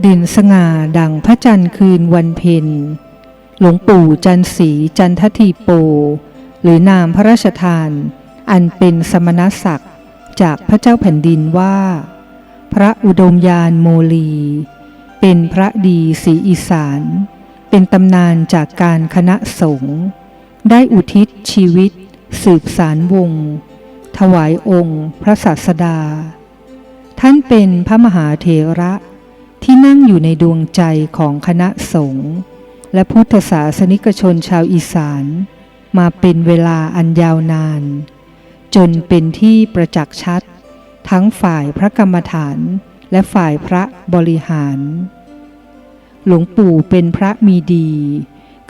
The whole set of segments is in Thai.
เด่นสง่าดังพระจันทร์คืนวันเพ็ญ หลวงปู่จันสีจันททีโป หรือนามพระราชทาน อันเป็นสมณศักดิ์จากพระเจ้าแผ่นดินว่า พระอุดมยานโมลี เป็นพระดีศรีอีสาน เป็นตำนานจากการคณะสงฆ์ได้อุทิศชีวิต สืบสารวงศ์ถวายองค์ พระศาสดา ท่านเป็นพระมหาเถระ ที่นั่งอยู่ในดวงใจของคณะสงฆ์และพุทธศาสนิกชนชาวอีสาน มาเป็นเวลาอันยาวนาน จนเป็นที่ประจักษ์ชัด ทั้งฝ่ายพระกรรมฐานและฝ่ายพระบริหาร หลวงปู่เป็นพระมีดี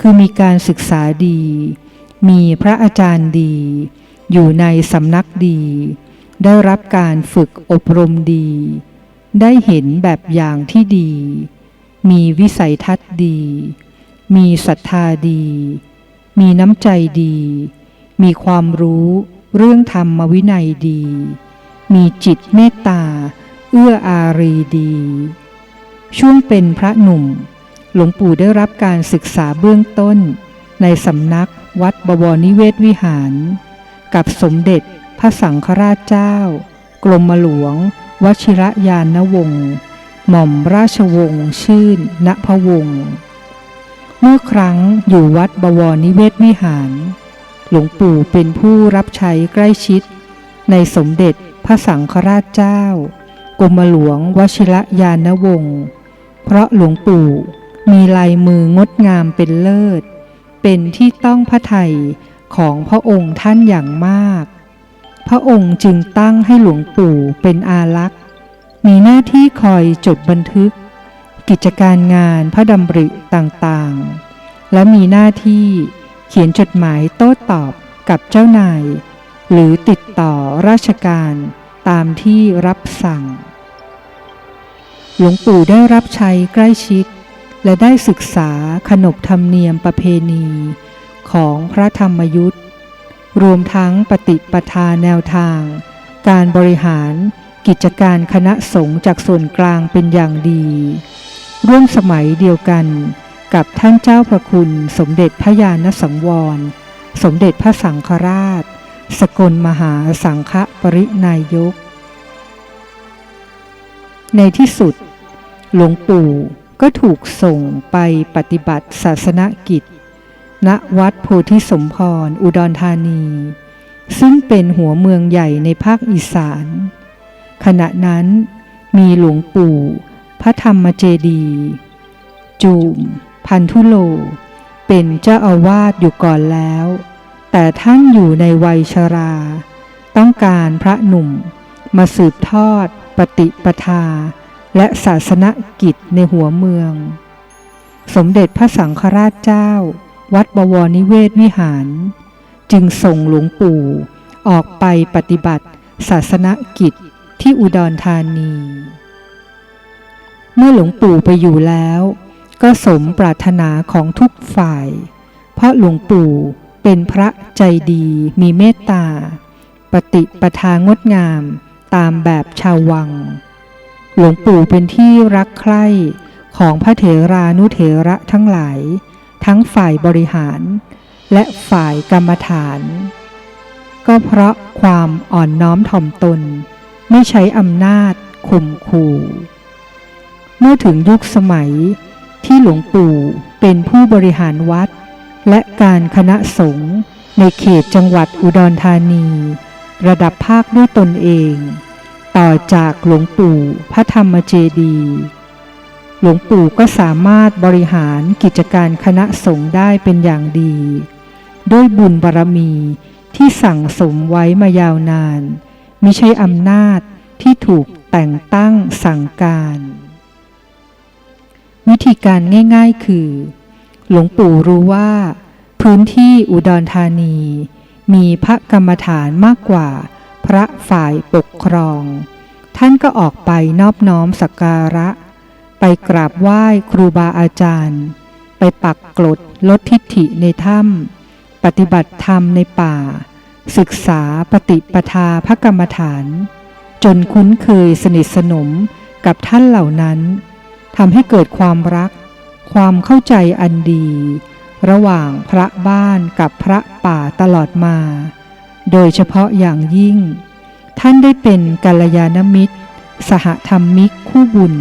คือมีการศึกษาดี มีพระอาจารย์ดี อยู่ในสำนักดี ได้รับการฝึกอบรมดี ได้เห็นแบบอย่างที่ดี มีวิสัยทัศน์ดี มีศรัทธาดี มีน้ำใจดี มีความรู้เรื่องธรรมวินัยดี มีจิตเมตตา เอื้ออารีดี ช่วงเป็นพระหนุ่ม หลวงปู่ได้รับการศึกษาเบื้องต้น ในสำนักวัดบวรนิเวศวิหาร กับสมเด็จพระสังฆราชเจ้า กรมหลวง วชิระยานวงศ์ หม่อมราชวงศ์ชื่น ณพวงศ์เมื่อครั้งอยู่วัดบวรนิเวศวิหาร หลวงปู่เป็นผู้รับใช้ใกล้ชิด ในสมเด็จพระสังฆราชเจ้ากรมหลวงวชิระยานวงศ์ เพราะหลวงปู่มีลายมืองดงามเป็นเลิศ เป็นที่ต้องพระไทยของพระองค์ท่านอย่างมาก พระองค์จึงตั้งให้หลวงปู่เป็นอารักษ์ มีหน้าที่คอยจดบันทึก กิจการงานพระดำริต่างๆ และมีหน้าที่เขียนจดหมายโต้ตอบกับเจ้านาย หรือติดต่อราชการตามที่รับสั่ง หลวงปู่ได้รับใช้ใกล้ชิด และได้ศึกษาขนบธรรมเนียมประเพณีของพระธรรมยุทธ์ รวมทั้งปฏิปทาแนวทาง การบริหารกิจการคณะสงฆ์จากส่วนกลางเป็นอย่างดี ร่วมสมัยเดียวกันกับท่านเจ้าพระคุณสมเด็จพระญาณสังวร สมเด็จพระสังฆราช สกลมหาสังฆปรินายก ในที่สุด หลวงปู่ก็ถูกส่งไปปฏิบัติศาสนกิจ ณวัดโพธิสมพร อุดรธานี ซึ่งเป็นหัวเมืองใหญ่ในภาคอีสาน ขณะนั้นมีหลวงปู่ พระธรรมเจดี จูม พันธุโล เป็นเจ้าอาวาสอยู่ก่อนแล้ว แต่ท่านอยู่ในวัยชรา ต้องการพระหนุ่มมาสืบทอด ปฏิปทา และศาสนกิจในหัวเมือง สมเด็จพระสังฆราชเจ้า วัดบวรนิเวศวิหาร จึงส่งหลวงปู่ออกไปปฏิบัติศาสนกิจที่อุดรธานี เมื่อหลวงปู่ไปอยู่แล้ว ก็สมปรารถนาของทุกฝ่าย เพราะหลวงปู่เป็นพระใจดีมีเมตตา ปฏิปทางดงามตามแบบชาววัง หลวงปู่เป็นที่รักใคร่ของพระเถรานุเถระทั้งหลาย ทั้งฝ่ายบริหาร และฝ่ายกรรมฐาน ก็เพราะความอ่อนน้อมถ่อมตน ไม่ใช้อำนาจข่มขู่ เมื่อถึงยุคสมัยที่หลวงปู่เป็นผู้บริหารวัด และการคณะสงฆ์ในเขตจังหวัดอุดรธานี ระดับภาคด้วยตนเอง ต่อจากหลวงปู่พระธรรมเจดีย์ หลวงปู่ก็สามารถบริหารกิจการคณะสงฆ์ได้เป็นอย่างดี ด้วยบุญบารมีที่สั่งสมไว้มายาวนาน มิใช่อำนาจที่ถูกแต่งตั้งสั่งการ วิธีการง่าย ๆ คือ หลวงปู่รู้ว่า พื้นที่อุดรธานี มีพระกรรมฐานมากกว่า พระฝ่ายปกครอง ท่านก็ออกไปนอบน้อมสักการะ ไปกราบไหว้ครูบาอาจารย์ ไปปักกลดลดทิฏฐิในถ้ำปฏิบัติธรรมในป่า ศึกษาปฏิปทาพระกรรมฐาน จนคุ้นเคยสนิทสนมกับท่านเหล่านั้นทำให้เกิดความรัก ความเข้าใจอันดี ระหว่างพระบ้านกับพระป่าตลอดมา โดยเฉพาะอย่างยิ่ง ท่านได้เป็นกัลยาณมิตร สหธรรมิกคู่บุญ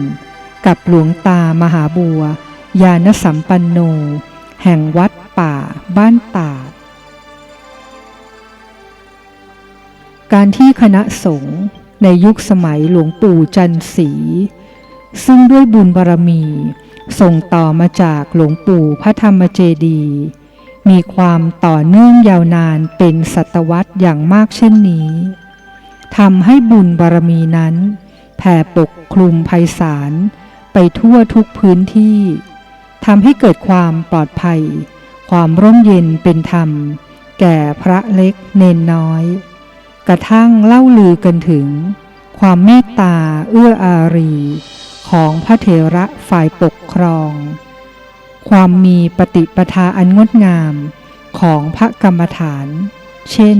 กับหลวงตามหาบัว ยานสัมปันโน แห่งวัดป่าบ้านตาดการที่คณะสงฆ์ในยุคสมัยหลวงปู่จันสี ซึ่งด้วยบุญบารมี ส่งต่อมาจากหลวงปู่พระธรรมเจดีย์มีความต่อเนื่องยาวนานเป็นศตวรรษอย่างมากเช่นนี้ทำให้บุญบารมีนั้นแผ่ปกคลุมไพศาล ไปทั่วทุกพื้นที่ทำให้เกิดความปลอดภัย ความร่มเย็นเป็นธรรม แก่พระเล็กเนนน้อย กระทั่งเล่าลือกันถึง ความเมตตาเอื้ออารี ของพระเถระฝ่ายปกครอง ความมีปฏิปทาอันงดงามของพระกรรมฐาน เช่น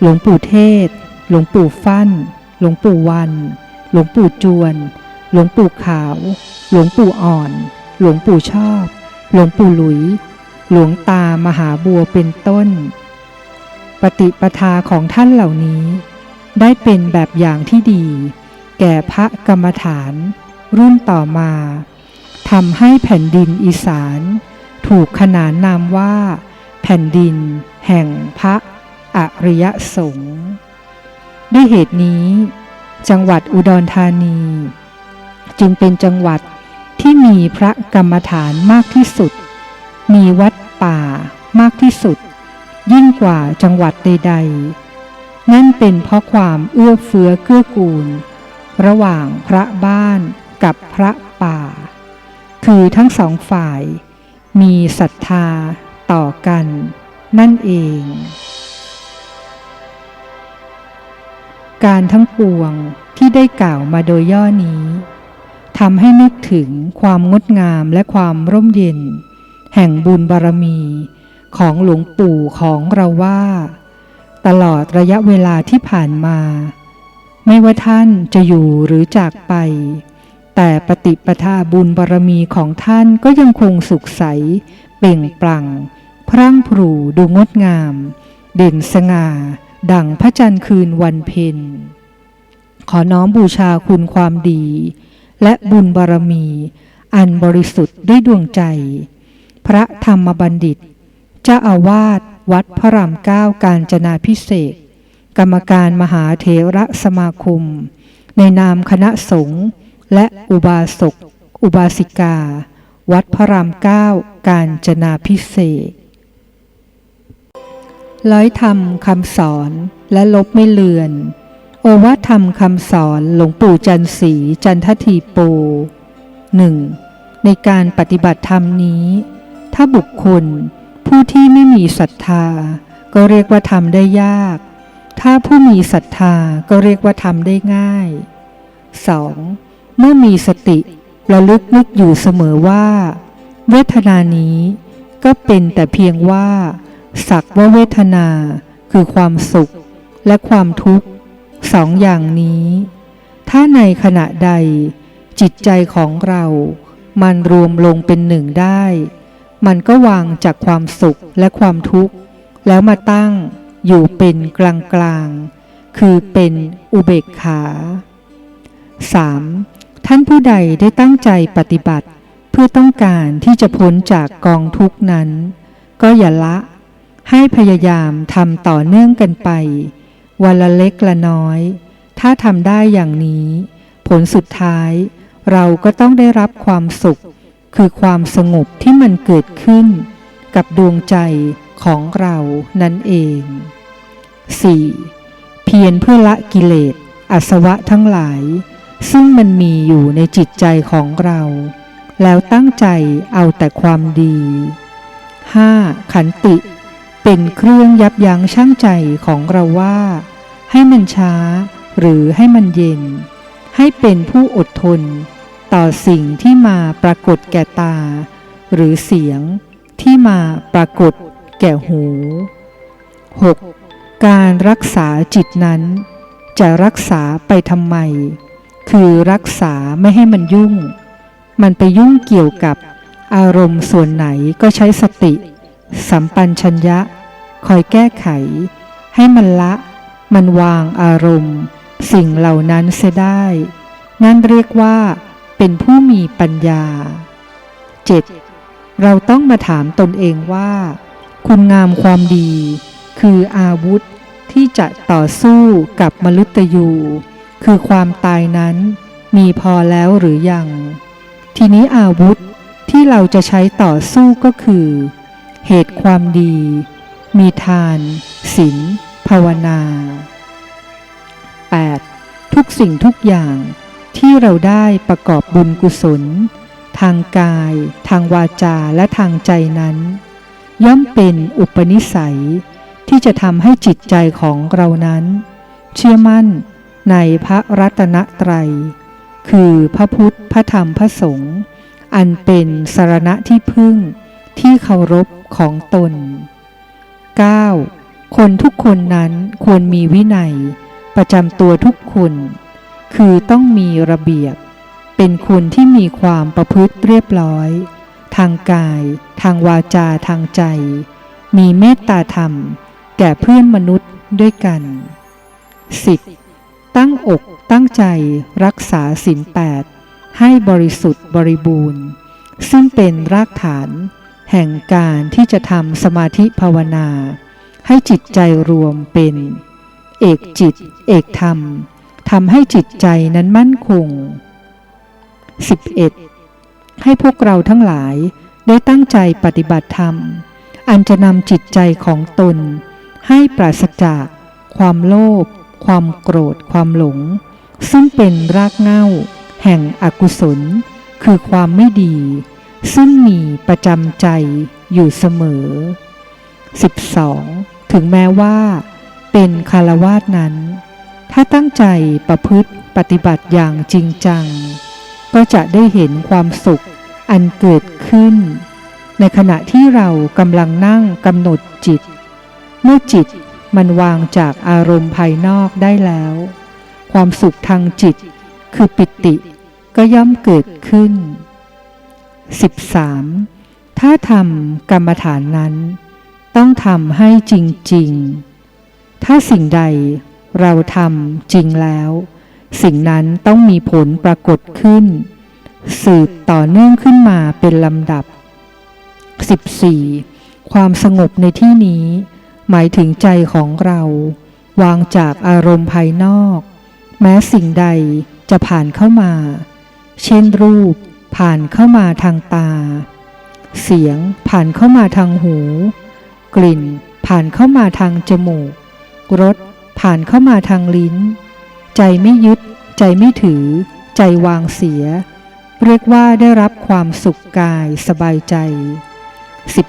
หลวงปู่เทศ หลวงปู่ฟั่น หลวงปู่วัน หลวงปู่จวน หลวงปู่ขาว หลวงปู่อ่อน หลวงปู่ชอบ หลวงปู่หลุย หลวงตามหาบัวเป็นต้น ปฏิปทาของท่านเหล่านี้ ได้เป็นแบบอย่างที่ดี แก่พระกรรมฐาน รุ่นต่อมาทำให้แผ่นดินอีสาน ถูกขนานนามว่า แผ่นดิน แห่งพระอริยสงฆ์ด้วยเหตุนี้ จังหวัดอุดรธานี จึงเป็นจังหวัดที่มีพระกรรมฐานมากที่สุด มีวัดป่ามากที่สุด ยิ่งกว่าจังหวัดใด ๆ นั่นเป็นเพราะความเอื้อเฟื้อเกื้อกูล ระหว่างพระบ้านกับพระป่า คือทั้งสองฝ่าย มีศรัทธาต่อกัน นั่นเอง การทั้งปวงที่ได้กล่าวมาโดยย่อนี้ ทำให้นึกถึงความงดงามและความร่มเย็น แห่งบุญบารมี ของหลวงปู่ของเราว่า ตลอดระยะเวลาที่ผ่านมา ไม่ว่าท่านจะอยู่หรือจากไป แต่ปฏิปทาบุญบารมีของท่านก็ยังคงสุขใส เปล่งปลั่ง พรั่งพรูดูงดงาม เด่นสง่า ดั่งพระจันทร์คืนวันเพ็ญขอน้อมบูชาคุณความดี และบุญบารมี อันบริสุทธิ์ด้วยดวงใจ พระธรรมบัณฑิต เจ้าอาวาสวัดพระรามเก้าการจนาพิเศษกรรมการมหาเถระสมาคม ในนามคณะสงฆ์และอุบาสก อุบาสิกา วัดพระรามเก้าการจนาพิเศษร้อยธรรมคำสอนและลบไม่เลือน โอวาทธรรมคำสอนหลวงปู่จันสีจันททีโปหนึ่งในการปฏิบัติธรรมนี้ ถ้าบุคคลผู้ที่ไม่มีศรัทธา ก็เรียกว่าทำได้ยาก ถ้าผู้มีศรัทธาก็เรียกว่าทำได้ง่าย 2. เมื่อมีสติระลึกนึกอยู่เสมอว่า เวทนานี้ก็เป็นแต่เพียงว่า สักว่าเวทนาคือความสุขและความทุกข์ สองอย่างนี้ ถ้าในขณะใด จิตใจของเรา มันรวมลงเป็นหนึ่งได้ มันก็วางจากความสุขและความทุกข์ แล้วมาตั้งอยู่เป็นกลางกลางๆคือเป็นอุเบกขา 3. ท่านผู้ใดได้ตั้งใจปฏิบัติ เพื่อต้องการที่จะพ้นจากกองทุกนั้น ก็อย่าละ ให้พยายามทำต่อเนื่องกันไป วันละเล็กละน้อย ถ้าทำได้อย่างนี้ ผลสุดท้าย เราก็ต้องได้รับความสุข คือความสงบที่มันเกิดขึ้น กับดวงใจของเรานั่นเอง 4. เพียรเพื่อละกิเลสอาสวะทั้งหลาย ซึ่งมันมีอยู่ในจิตใจของเรา แล้วตั้งใจเอาแต่ความดี 5. ขันติ เป็นเครื่องยับยั้งชั่งใจของเราว่า ให้มันช้าหรือให้มันเย็น ให้เป็นผู้อดทน ต่อสิ่งที่มาปรากฏแก่ตา หรือเสียงที่มาปรากฏแก่หู 6. การรักษาจิตนั้น จะรักษาไปทำไม คือรักษาไม่ให้มันยุ่ง มันไปยุ่งเกี่ยวกับอารมณ์ส่วนไหนก็ใช้สติ สัมปัญชัญญะ คอยแก้ไข ให้มันละ มันวางอารมณ์ สิ่งเหล่านั้นเสียได้ นั่นเรียกว่า เป็นผู้มีปัญญา 7. เราต้องมาถามตนเองว่า คุณงามความดี คืออาวุธที่จะต่อสู้กับมลุตยู คือความตายนั้นมีพอแล้วหรือยัง ทีนี้อาวุธที่เราจะใช้ต่อสู้ก็คือ เหตุความดี มีทานศีลภาวนา 8. ทุกสิ่งทุกอย่างที่เราได้ประกอบบุญกุศล ทางกาย ทางวาจาและทางใจนั้น ย่อมเป็นอุปนิสัยที่จะทำให้จิตใจของเรานั้น เชื่อมั่นในพระรัตนตรัย คือพระพุทธพระธรรมพระสงฆ์อันเป็นสารณะที่พึ่งที่เคารพของตน 9. คนทุกคนนั้นควรมีวินัย ประจำตัวทุกคน คือต้องมีระเบียบ เป็นคนที่มีความประพฤติเรียบร้อย ทางกาย ทางวาจาทางใจ มีเมตตาธรรม แก่เพื่อนมนุษย์ด้วยกัน 10. ตั้งอกตั้งใจรักษาศีลแปดให้บริสุทธิ์บริบูรณ์ ซึ่งเป็นรากฐาน แห่งการที่จะทำสมาธิภาวนา ให้จิตใจรวมเป็น เอกจิต เอกธรรมทำให้จิตใจนั้นมั่นคง 11. ให้พวกเราทั้งหลายได้ตั้งใจปฏิบัติธรรม อันจะนำจิตใจของตน ให้ปราศจากความโลภความโกรธความหลง ซึ่งเป็นรากเหง้า แห่งอกุศล คือความไม่ดี ซึ่งมีประจำใจอยู่เสมอ 12. ถึงแม้ว่า เป็นคารวาสนั้น ถ้าตั้งใจประพฤติปฏิบัติอย่างจริงจัง ก็จะได้เห็นความสุขอันเกิดขึ้น ในขณะที่เรากำลังนั่งกำหนดจิต เมื่อจิตมันวางจากอารมณ์ภายนอกได้แล้ว ความสุขทางจิต คือปิติก็ย่อมเกิดขึ้น 13. ถ้าทำกรรมฐานนั้น ต้องทำให้จริง ๆ ถ้าสิ่งใดเราทำจริงแล้ว สิ่งนั้นต้องมีผลปรากฏขึ้น สืบต่อเนื่องขึ้นมาเป็นลำดับ 14. ความสงบในที่นี้ หมายถึงใจของเรา วางจากอารมณ์ภายนอก แม้สิ่งใดจะผ่านเข้ามา เช่นรูป ผ่านเข้ามาทางตา เสียงผ่านเข้ามาทางหู กลิ่นผ่านเข้ามาทางจมูก รสผ่านเข้ามาทางลิ้น ใจไม่ยึด ใจไม่ถือ ใจวางเสีย เรียกว่าได้รับความสุขกายสบายใจ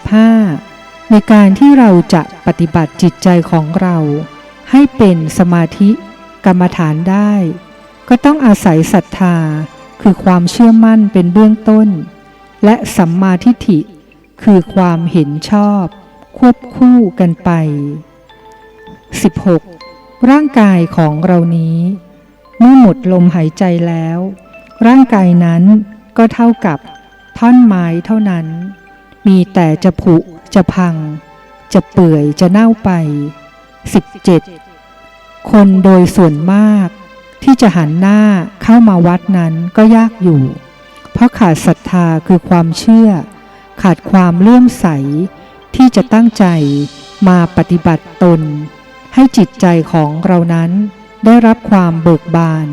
15. ในการที่เราจะปฏิบัติจิตใจของเรา ให้เป็นสมาธิกรรมฐานได้ ก็ต้องอาศัยศรัทธา คือความเชื่อมั่นเป็นเบื้องต้น และสัมมาทิฏฐิ คือความเห็นชอบ ควบคู่กันไป 16. ร่างกายของเรานี้ เมื่อหมดลมหายใจแล้ว ร่างกายนั้นก็เท่ากับท่อนไม้เท่านั้น มีแต่จะผุจะพัง จะเปื่อยจะเน่าไป 17. คนโดยส่วนมาก ที่จะหันหน้าเข้ามาวัดนั้นก็ยากอยู่ เพราะขาดศรัทธาคือความเชื่อ ขาดความเลื่อมใส ที่จะตั้งใจมาปฏิบัติตน ให้จิตใจของเรานั้นได้รับความเบิกบาน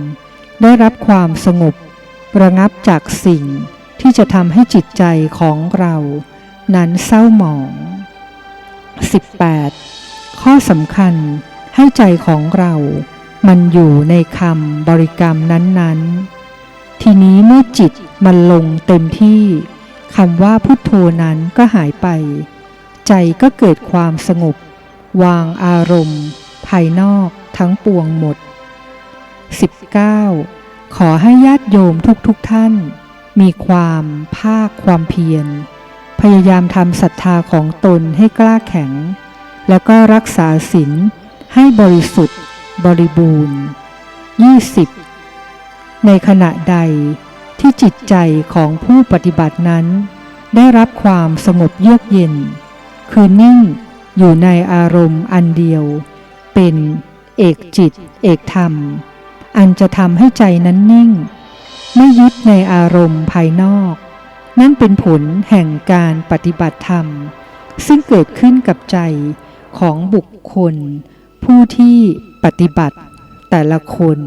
ได้รับความสงบ ระงับจากสิ่งที่จะทำให้จิตใจของเรา นั้นเศร้าหมอง 18. ข้อสำคัญให้ใจของเรา มันอยู่ในคำบริกรรมนั้นๆ ทีนี้เมื่อจิตมันลงเต็มที่คำว่าพุทโธนั้นก็หายไป ใจก็เกิดความสงบ วางอารมณ์ ภายนอกทั้งปวงหมด 19. ขอให้ญาติโยมทุกๆทท่าน มีความภาคความเพียร พยายามทำศรัทธาของตนให้กล้าแข็ง แล้วก็รักษาศีลให้บริสุทธิ์ บริบูรณ์ 20. ในขณะใดที่จิตใจของผู้ปฏิบัตินั้น ได้รับความสงบเยือกเย็น คือนิ่งอยู่ในอารมณ์อันเดียว เป็นเอกจิต เอกธรรม อันจะทำให้ใจนั้นนิ่ง ไม่ยึดในอารมณ์ภายนอก นั่นเป็นผลแห่งการปฏิบัติธรรม ซึ่งเกิดขึ้นกับใจของบุคคล ผู้ที่ ปฏิบัติแต่ละคน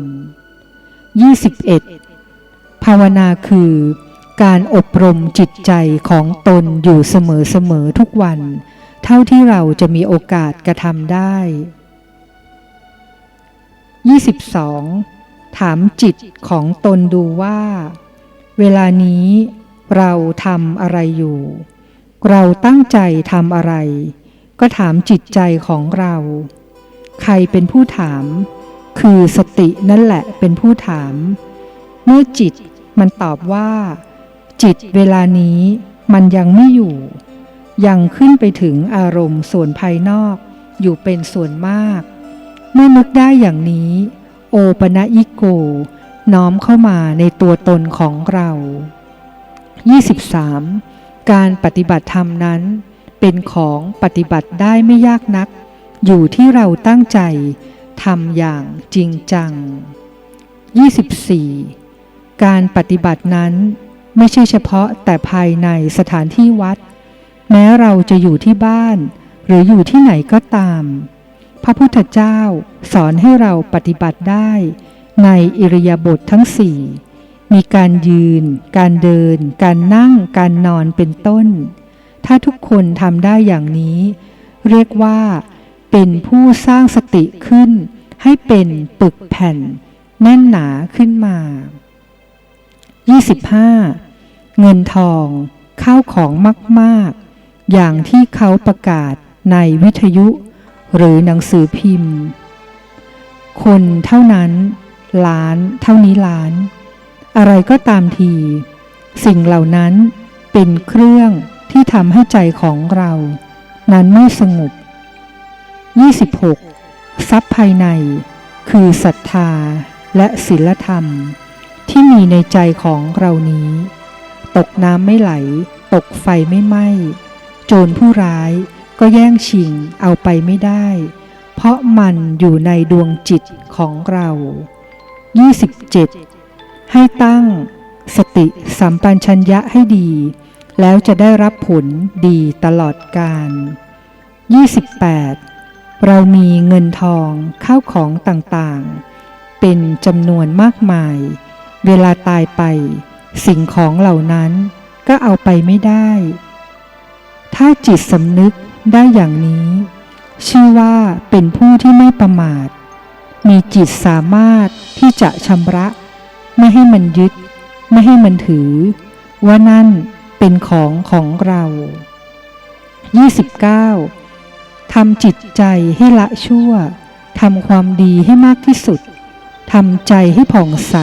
21. ภาวนาคือการอบรมจิตใจของตนอยู่เสมอๆทุกวัน เท่าที่เราจะมีโอกาสกระทำได้ 22. ถามจิตของตนดูว่า เวลานี้เราทำอะไรอยู่ เราตั้งใจทำอะไร ก็ถามจิตใจของเรา ใครเป็นผู้ถาม คือสตินั่นแหละเป็นผู้ถาม เมื่อจิตมันตอบว่า จิตเวลานี้มันยังไม่อยู่ ยังขึ้นไปถึงอารมณ์ส่วนภายนอกอยู่เป็นส่วนมาก เมื่อนึกได้อย่างนี้ โอปะยิโก น้อมเข้ามาในตัวตนของเรา 23. การปฏิบัติธรรมนั้น เป็นของปฏิบัติได้ไม่ยากนัก อยู่ที่เราตั้งใจทำอย่างจริงจัง 24. การปฏิบัตินั้นไม่ใช่เฉพาะแต่ภายในสถานที่วัด แม้เราจะอยู่ที่บ้าน หรืออยู่ที่ไหนก็ตาม พระพุทธเจ้าสอนให้เราปฏิบัติได้ในอิริยาบถททั้งสี่มีการยืน การเดิน การนั่ง การนอนเป็นต้น ถ้าทุกคนทำได้อย่างนี้ เรียกว่า เป็นผู้สร้างสติขึ้น ให้เป็นปึกแผ่น แน่นหนาขึ้นมา 25. เงินทอง ข้าวของมากๆ อย่างที่เขาประกาศในวิทยุ หรือหนังสือพิมพ์ คนเท่านั้น ล้านเท่านี้ล้าน อะไรก็ตามที สิ่งเหล่านั้นเป็นเครื่องที่ทำให้ใจของเรา นั้นไม่สงบ 26. ทรัพย์ภายใน คือศรัทธาและศีลธรรม ที่มีในใจของเรานี้ ตกน้ำไม่ไหล ตกไฟไม่ไหม้โจรผู้ร้ายก็แย่งชิงเอาไปไม่ได้ เพราะมันอยู่ในดวงจิตของเรา 27. ให้ตั้งสติสัมปัญชัญญะให้ดี แล้วจะได้รับผลดีตลอดกาล 28. เรามีเงินทองข้าวของต่างๆ เป็นจำนวนมากมาย เวลาตายไป สิ่งของเหล่านั้นก็เอาไปไม่ได้ ถ้าจิตสำนึกได้อย่างนี้ ชื่อว่าเป็นผู้ที่ไม่ประมาท มีจิตสามารถที่จะชำระ ไม่ให้มันยึด ไม่ให้มันถือ ว่านั่นเป็นของของเรา 29. ทำจิตใจให้ละชั่ว ทำความดีให้มากที่สุด ทำใจให้ผ่องใส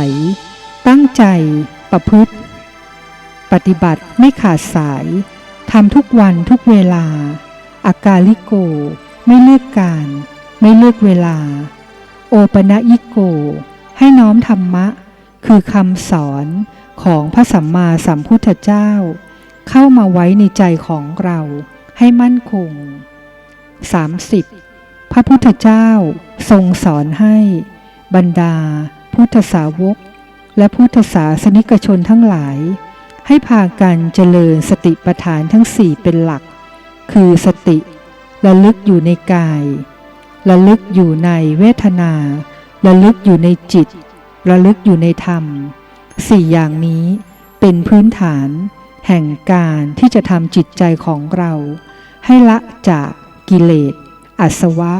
ตั้งใจ ประพฤติ ปฏิบัติไม่ขาดสาย ทำทุกวันทุกเวลา อากาลิโก ไม่เลือกการ ไม่เลือกเวลา โอปะยิโก ให้น้อมธรรมะ คือคำสอนของพระสัมมาสัมพุทธเจ้า เข้ามาไว้ในใจของเราให้มั่นคง 30. พระพุทธเจ้าทรงสอนให้บรรดา พุทธสาวก และพุทธศาสนิกชนทั้งหลาย ให้พากันเจริญสติปัฏฐานทั้งสี่เป็นหลัก คือสติระลึกอยู่ในกายระลึกอยู่ในเวทนาระลึกอยู่ในจิตระลึกอยู่ในธรรมสี่อย่างนี้เป็นพื้นฐาน แห่งการที่จะทำจิตใจของเรา ให้ละจาก กิเลสอาสวะ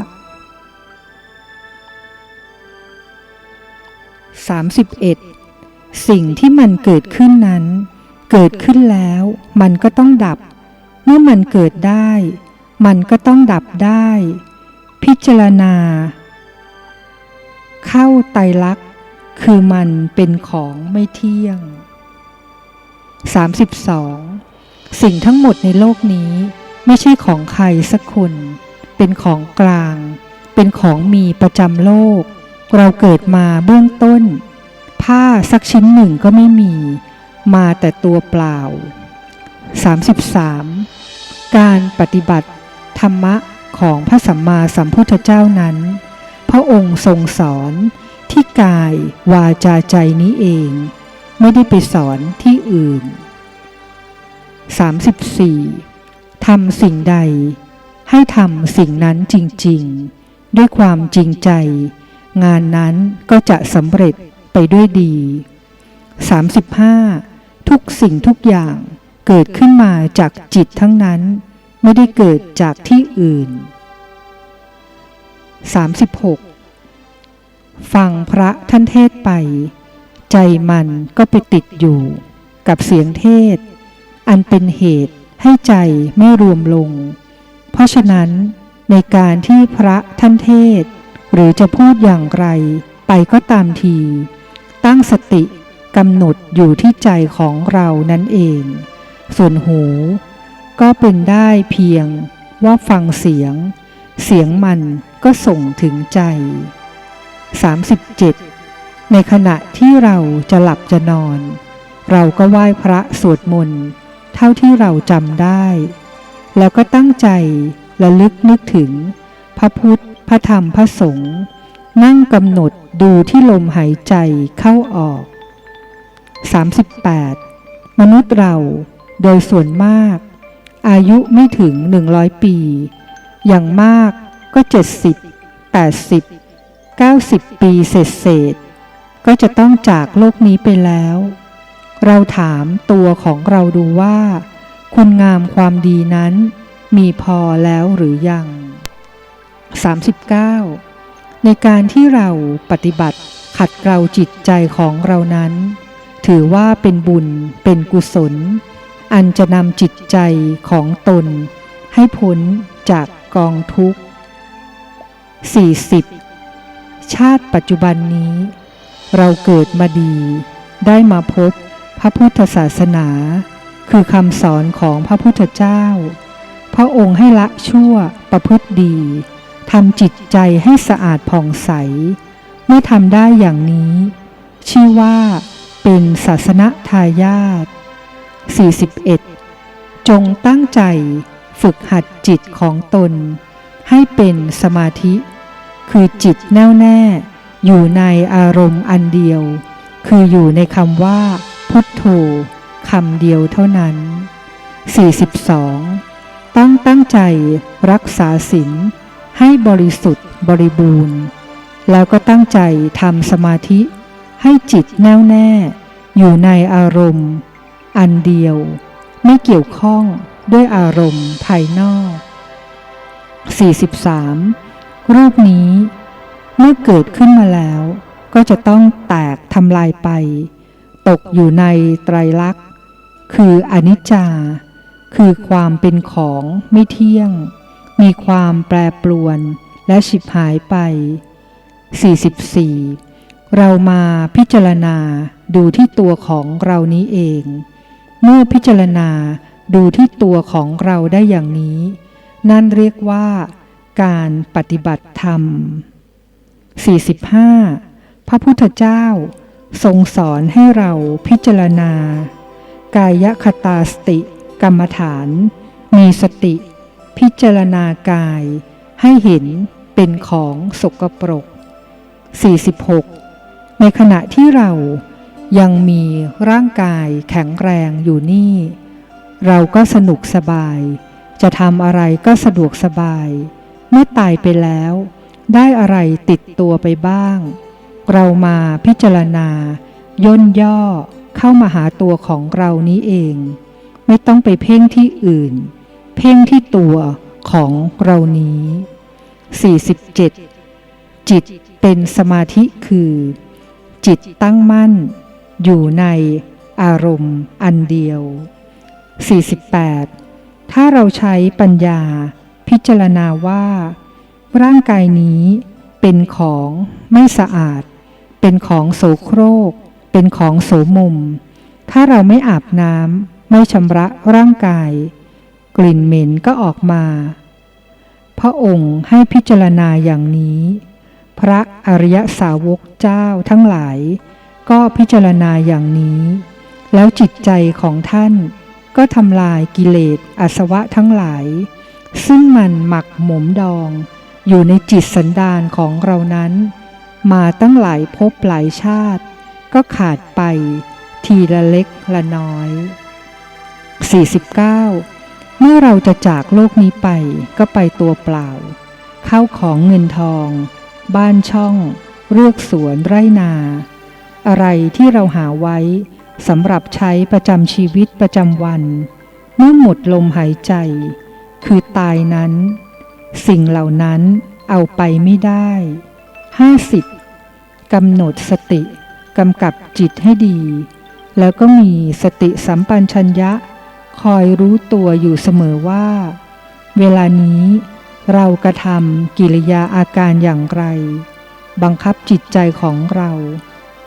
31. สิ่งที่มันเกิดขึ้นนั้น เกิดขึ้นแล้ว มันก็ต้องดับ เมื่อมันเกิดได้ มันก็ต้องดับได้ พิจารณา เข้าไตรลักษณ์คือมันเป็นของไม่เที่ยง 32. สิ่งทั้งหมดในโลกนี้ ไม่ใช่ของใครสักคน เป็นของกลาง เป็นของมีประจำโลก เราเกิดมาเบื้องต้น ผ้าสักชิ้นหนึ่งก็ไม่มี มาแต่ตัวเปล่า 33. การปฏิบัติธรรมะของพระสัมมาสัมพุทธเจ้านั้น พระองค์ทรงสอนที่กายวาจาใจนี้เอง ไม่ได้ไปสอนที่อื่น 34. ทำสิ่งใด ให้ทำสิ่งนั้นจริงๆ ด้วยความจริงใจ งานนั้นก็จะสำเร็จไปด้วยดี 35. ทุกสิ่งทุกอย่างเกิดขึ้นมาจากจิตทั้งนั้น ไม่ได้เกิดจากที่อื่น 36. ฟังพระท่านเทศไป ใจมันก็ไปติดอยู่ กับเสียงเทศ อันเป็นเหตุ ให้ใจไม่รวมลง เพราะฉะนั้นในการที่พระท่านเทศ หรือจะพูดอย่างไรไปก็ตามที ตั้งสติกำหนดอยู่ที่ใจของเรานั่นเอง ส่วนหู ก็เป็นได้เพียงว่าฟังเสียง เสียงมันก็ส่งถึงใจ 37. ในขณะที่เราจะหลับจะนอน เราก็ไหว้พระสวดมนต์ เท่าที่เราจำได้ แล้วก็ตั้งใจระลึกนึกถึง พระพุทธ พระธรรมพระสงฆ์นั่งกำหนดดูที่ลมหายใจเข้าออก 38. มนุษย์เราโดยส่วนมาก อายุไม่ถึง 100 ปี อย่างมากก็ 70 80 90 ปีเศษเศษก็จะต้องจากโลกนี้ไปแล้ว เราถามตัวของเราดูว่า คุณงามความดีนั้น มีพอแล้วหรือยัง 39. ในการที่เราปฏิบัติขัดเกลาจิตใจของเรานั้น ถือว่าเป็นบุญเป็นกุศล อันจะนำจิตใจของตน ให้พ้นจากกองทุกข์ 40. ชาติปัจจุบันนี้ เราเกิดมาดี ได้มาพบ พระพุทธศาสนา คือคำสอนของพระพุทธเจ้า พระองค์ให้ละชั่วประพฤติดีทำจิตใจให้สะอาดผ่องใส เมื่อทำได้อย่างนี้ ชื่อว่าเป็นศาสนทายาท 41. จงตั้งใจฝึกหัดจิตของตน ให้เป็นสมาธิ คือจิตแน่วแน่ อยู่ในอารมณ์อันเดียว คืออยู่ในคำว่า พุทโธคำเดียวเท่านั้น 42. ต้องตั้งใจรักษาศีลให้บริสุทธิ์บริบูรณ์ แล้วก็ตั้งใจทำสมาธิ ให้จิตแน่วแน่ อยู่ในอารมณ์ อันเดียว ไม่เกี่ยวข้องด้วยอารมณ์ภายนอก 43. รูปนี้ เมื่อเกิดขึ้นมาแล้ว ก็จะต้องแตกทำลายไป ตกอยู่ในไตรลักษณ์ คืออนิจจา คือความเป็นของไม่เที่ยง มีความแปรปรวนและฉิบหายไป 44. เรามาพิจารณาดูที่ตัวของเรานี้เอง เมื่อพิจารณาดูที่ตัวของเราได้อย่างนี้ นั่นเรียกว่าการปฏิบัติธรรม 45. พระพุทธเจ้า ทรงสอนให้เราพิจารณา กายคตาสติ กรรมฐาน มีสติ พิจารณากาย ให้เห็นเป็นของสกปรก 46. ในขณะที่เรายังมีร่างกายแข็งแรงอยู่นี่ เราก็สนุกสบาย จะทำอะไรก็สะดวกสบาย เมื่อตายไปแล้ว ได้อะไรติดตัวไปบ้าง เรามาพิจารณา ย่นย่อเข้ามาหาตัวของเรานี้เอง ไม่ต้องไปเพ่งที่อื่น เพ่งที่ตัวของเรานี้ 47. จิตเป็นสมาธิคือ จิตตั้งมั่น อยู่ในอารมณ์อันเดียว 48. ถ้าเราใช้ปัญญาพิจารณาว่า ร่างกายนี้เป็นของไม่สะอาด เป็นของโสโครก เป็นของโสมุม ถ้าเราไม่อาบน้ำไม่ชำระร่างกาย กลิ่นเหม็นก็ออกมา พระองค์ให้พิจารณาอย่างนี้ พระอริยสาวกเจ้าทั้งหลาย ก็พิจารณาอย่างนี้ แล้วจิตใจของท่านก็ทำลายกิเลสอาสวะทั้งหลาย ซึ่งมันหมักหมมดอง อยู่ในจิตสันดานของเรานั้น มาตั้งหลายภพหลายชาติ ก็ขาดไป ทีละเล็กละน้อย 49 เมื่อเราจะจากโลกนี้ไปก็ไปตัวเปล่า เข้าของเงินทอง บ้านช่องเรือกสวนไร่นา อะไรที่เราหาไว้สำหรับใช้ประจำชีวิตประจำวัน เมื่อหมดลมหายใจ คือตายนั้น สิ่งเหล่านั้นเอาไปไม่ได้ 50. กำหนดสติกำกับจิตให้ดี แล้วก็มีสติสัมปันชัญญะ คอยรู้ตัวอยู่เสมอว่า เวลานี้เรากระทำกิริยาอาการอย่างไร บังคับจิตใจของเรา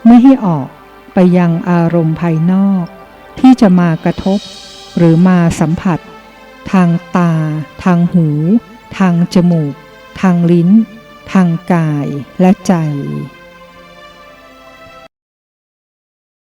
ไม่ให้ออกไปยังอารมณ์ภายนอก ที่จะมากระทบ หรือมาสัมผัส ทางตา ทางหู ทางจมูก ทางลิ้น ทางกายและใจ